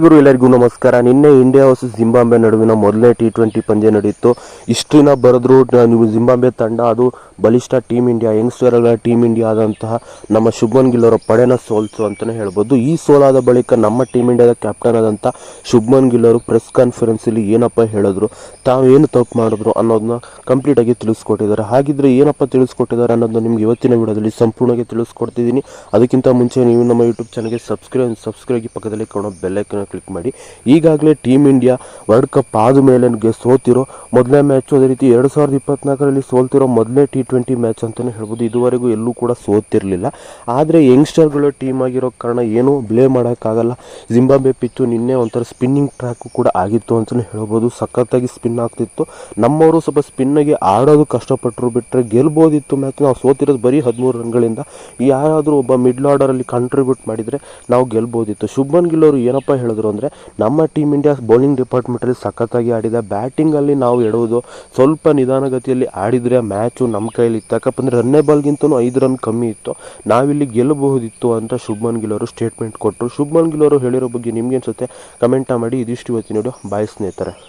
ಕನ್ನಡಿಗರು ಎಲ್ಲರಿಗೂ ನಮಸ್ಕಾರ. ನಿನ್ನೆ ಇಂಡಿಯಾ ವರ್ಸಸ್ ಜಿಂಬಾಂಬೆ ನಡುವಿನ ಮೊದಲನೇ ಟಿ ಟ್ವೆಂಟಿ ಪಂದ್ಯ ನಡೆಯಿತು. ಇಷ್ಟಿನ ಬರೆದ್ರು, ನೀವು ಜಿಂಬಾಂಬೆ ತಂಡ, ಅದು ಬಲಿಷ್ಠ ಟೀಮ್ ಇಂಡಿಯಾ ಯಂಗ್ಸ್ಟರ್ಗಳ ಟೀಮ್ ಇಂಡಿಯಾ ಆದಂತಹ ನಮ್ಮ ಶುಭನ್ ಗಿಲ್ ಅವರ ಪಡೆನ ಸೋಲ್ಸು ಅಂತಲೇ ಹೇಳ್ಬೋದು. ಈ ಸೋಲಾದ ಬಳಿಕ ನಮ್ಮ ಟೀಮ್ ಇಂಡಿಯಾದ ಕ್ಯಾಪ್ಟನ್ ಆದಂಥ ಶುಭನ್ ಗಿಲ್ ಅವರು ಪ್ರೆಸ್ ಕಾನ್ಫರೆನ್ಸಲ್ಲಿ ಏನಪ್ಪ ಹೇಳಿದ್ರು ತಾವೇನು ತಪ್ಪು ಮಾಡಿದ್ರು ಅನ್ನೋದನ್ನ ಕಂಪ್ಲೀಟಾಗಿ ತಿಳಿಸ್ಕೊಟ್ಟಿದ್ದಾರೆ. ಹಾಗಿದ್ರೆ ಏನಪ್ಪ ತಿಳಿಸ್ಕೊಟ್ಟಿದ್ದಾರೆ ಅನ್ನೋದನ್ನ ನಿಮ್ಗೆ ಇವತ್ತಿನ ವಿಡಿಯೋದಲ್ಲಿ ಸಂಪೂರ್ಣವಾಗಿ ತಿಳಿಸ್ಕೊಡ್ತಿದ್ದೀನಿ. ಅದಕ್ಕಿಂತ ಮುಂಚೆ ನೀವು ನಮ್ಮ ಯೂಟ್ಯೂಬ್ ಚಾನಲ್ಗೆ ಸಬ್ಸ್ಕ್ರೈಬ್ ಸಬ್ಸ್ಕ್ರೈಬ್ ಪಕ್ಕದಲ್ಲಿ ಕಾಣೋ ಬೆಲ್ಲೈಕನ್ನ ಕ್ಲಿಕ್ ಮಾಡಿ. ಈಗಾಗಲೇ ಟೀಮ್ ಇಂಡಿಯಾ ವರ್ಲ್ಡ್ ಕಪ್ ಆದ ಮೇಲೆ ಸೋತಿರೋ ಮೊದಲನೇ ಮ್ಯಾಚು ಅದೇ ರೀತಿ ಎರಡು ಸಾವಿರದ ಇಪ್ಪತ್ನಾಲ್ಕರಲ್ಲಿ ಸೋಲ್ತಿರೋ ಮೊದಲನೇ ಟಿ ಟ್ವೆಂಟಿ ಮ್ಯಾಚ್ ಅಂತಲೇ ಹೇಳ್ಬೋದು. ಇದುವರೆಗೂ ಎಲ್ಲೂ ಕೂಡ ಸೋತಿರಲಿಲ್ಲ. ಆದರೆ ಯಂಗ್ಸ್ಟರ್ಗಳು ಟೀಮ್ ಆಗಿರೋ ಕಾರಣ ಏನೂ ಬ್ಲೇ ಮಾಡೋಕ್ಕಾಗಲ್ಲ. ಜಿಂಬಾಬ್ವೆ ಪಿಚ್ಚು ನಿನ್ನೆ ಒಂಥರ ಸ್ಪಿನ್ನಿಂಗ್ ಟ್ರ್ಯಾಕು ಕೂಡ ಆಗಿತ್ತು ಅಂತಲೇ ಹೇಳ್ಬೋದು. ಸಖತ್ತಾಗಿ ಸ್ಪಿನ್ ಆಗ್ತಿತ್ತು. ನಮ್ಮವರು ಸ್ವಲ್ಪ ಸ್ಪಿನ್ನಾಗಿ ಆಡೋದು ಕಷ್ಟಪಟ್ಟರು ಬಿಟ್ಟರೆ ಗೆಲ್ಬೋದಿತ್ತು ಮ್ಯಾಚ್ ನಾವು ಸೋತಿರೋದು ಬರೀ ಹದಿಮೂರು ರನ್ಗಳಿಂದ. ಯಾರಾದರೂ ಒಬ್ಬ ಮಿಡ್ಲ್ ಆರ್ಡರಲ್ಲಿ ಕಾಂಟ್ರಿಬ್ಯೂಟ್ ಮಾಡಿದರೆ ನಾವು ಗೆಲ್ಬೋದಿತ್ತು. ಶುಭನ್ ಗಿಲ್ ಅವರು ಏನಪ್ಪ ಹೇಳಿದ್ರು? ಅಂದರೆ ನಮ್ಮ ಟೀಮ್ ಇಂಡಿಯಾ ಬೌಲಿಂಗ್ ಡಿಪಾರ್ಟ್ಮೆಂಟಲ್ಲಿ ಸಖತ್ತಾಗಿ ಆಡಿದ ಬ್ಯಾಟಿಂಗಲ್ಲಿ ನಾವು ಎಡುವುದು ಸ್ವಲ್ಪ ನಿಧಾನಗತಿಯಲ್ಲಿ ಆಡಿದರೆ ಮ್ಯಾಚು ನಮ್ಮ ಕೈಯಲ್ಲಿ ಇತ್ತು. ಯಾಕಪ್ಪ ಅಂದರೆ ರನ್ನೇ ಬಾಲ್ಗಿಂತನೂ ಐದು ರನ್ ಕಮ್ಮಿ ಇತ್ತು. ನಾವಿಲ್ಲಿ ಗೆಲ್ಲಬಹುದಿತ್ತು ಅಂತ ಶುಭ್ಮನ್ ಗಿಲ್ ಅವರು ಸ್ಟೇಟ್ಮೆಂಟ್ ಕೊಟ್ಟರು ಶುಭ್ಮನ್ ಗಿಲ್ ಅವರು ಹೇಳಿರೋ ಬಗ್ಗೆ ನಿಮ್ಗೆ ಅನ್ಸುತ್ತೆ? ಕಮೆಂಟ ಮಾಡಿ. ಇದಿಷ್ಟು ಇವತ್ತಿನ ವಿಡಿಯೋ ಬಾಯ್ ಸ್ನೇಹಿತರೆ.